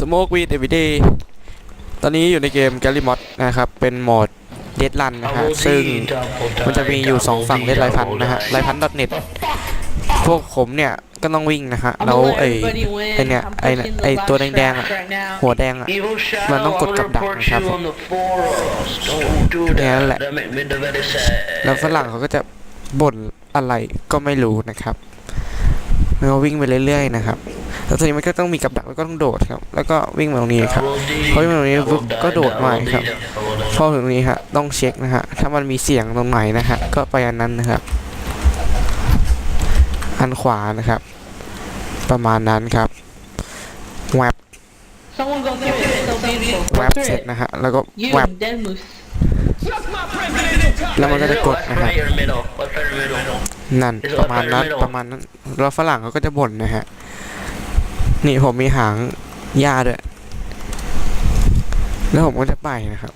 Smoke with Everyday ตอนนี้อยู่ในเกม g a l l y Mod นะครับ เป็นโหมด Dead Run นะฮะซึ่งมันจะมีอยู่ 2 ฝั่งเล่นไรพันนะฮะไรพัน .net พวกผมเนี่ยก็ต้องวิ่งนะฮะแล้วไอ้ไอ้เนี่ยไอ้เนี่ยไอ้ตัวแดงๆอะหัวแดงอะมันต้องกดกับดักนะครับผมเนี่ยแหละแล้วฝรั่งเขาก็จะบ่นอะไรก็ไม่รู้นะครับแล้วก็วิ่งไปเรื่อยๆนะครับ แล้วทีนี้มันก็ต้องมีกับดักแล้วก็ต้องโดดครับ แล้วก็วิ่งมาตรงนี้ครับพอวิ่งมาตรงนี้ปุ๊บก็โดดมาครับพอถึงตรงนี้ฮะต้องเช็คนะฮะถ้ามันมีเสียงตรงไหนนะฮะก็ไปอันนั้นนะครับ อันขวานะครับ ประมาณนั้นครับแวบ Someone go through it. So baby, แวบเสร็จนะฮะแล้วก็ you แวบ dead moose. แล้วมันก็จะกดนะครับ Right or middle? What's right or middle? นั่นประมาณนั้นประมาณนั้นแล้วฝรั่งเขาก็จะบ่นนะฮะ นี่ผมมีหางหญ้าด้วย แล้วผมก็จะไปนะครับ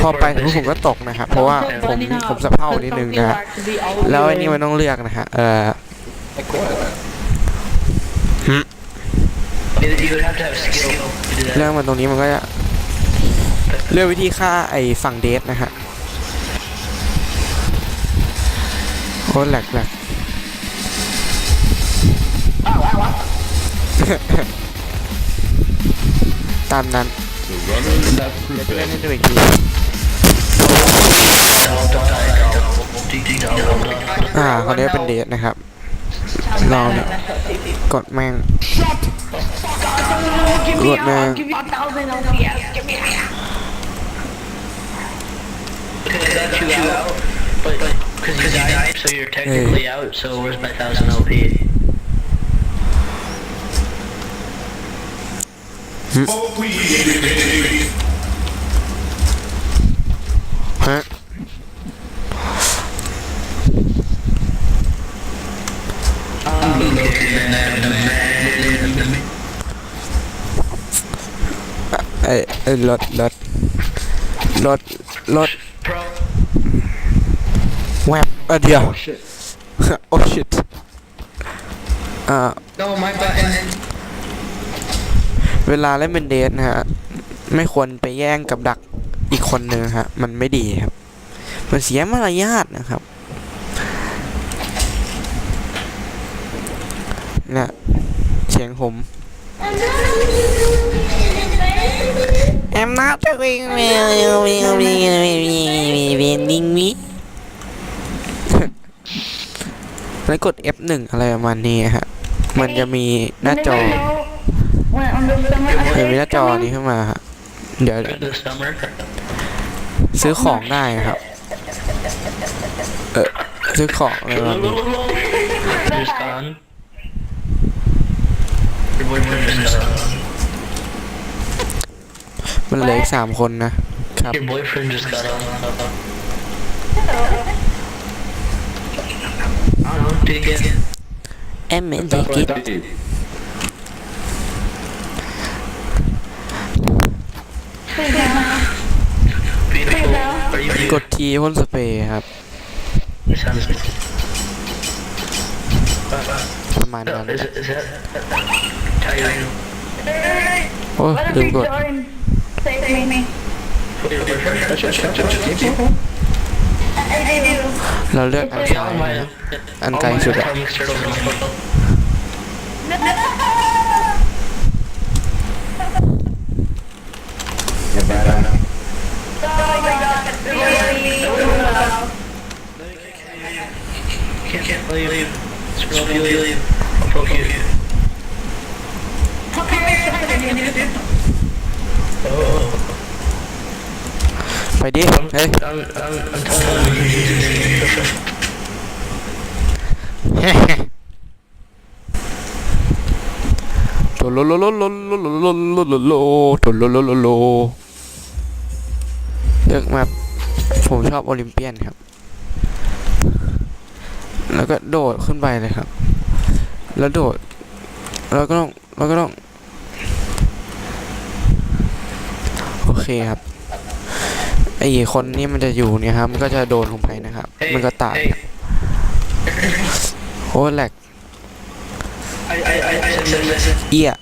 พอไปถึงผมก็ตกนะครับ เพราะว่าผมผมสะเพร่านิดนึงนะฮะ แล้วไอ้นี่มันต้องเลือกนะฮะ เออ You would have to have skill to do that. เรื่องมันตรงนี้มันก็จะเลือกวิธีฆ่าไอ้ฝั่งเดทนะฮะโอ้แหลกแหลก ตามนั้นเดี๋ยวจะเล่นให้ดูอีกทีอ่าคนนี้เป็นเดทนะครับ เราเนี่ย กดแม่ง กดแม่ง Because got you ไอ้ไอ้รถรถรถรถ Bro, แวบเออเดียว โอ้ชิตอ่า no, my button. เวลาเล่นเป็นเดทนะฮะ ไม่ควรไปแย่งกับดักอีกคนนึงฮะ มันไม่ดีครับ มันเสียมารยาทนะครับเนี่ยเสียงผม I'm not doing well, well, well, vending me แล้วกด F1 อะไรประมาณนี้ฮะ มันจะมีหน้าจอ เห็นมีหน้าจอนี้ขึ้นมาฮะเดี๋ยว The summer. ซื้อของได้นะครับ เออซื้อของอะไรแบบนี้ Just gone. Your boyfriend just gone. มันเหลืออีกสามคนนะครับ Your boyfriend just got on. I don't know. Did he get? เอ็มเอ็นดีกิด กดทีพ่นสเปรย์ครับประมาณนั้นโอ้ยลืมกดเราเลือกอันซ้าย All my, นะอันไกลสุดอะ I'll poke you. Oh. ไปดิ เฮ้ย I'm, I'm, I'm tired. โตโลโลโลโลโลโลโลโลโลโลโลโลโลโลเลือกมาผมชอบโอลิมเปียนครับ แล้วก็โดดขึ้นไปเลยครับ แล้วโดดเราก็ต้องเราก็ต้อง โอเคครับไอ้คนนี้มันจะอยู่เนี่ยครับ มันก็จะโดนลงไปนะครับ มันก็ตายโอ้แหลกเอี้ย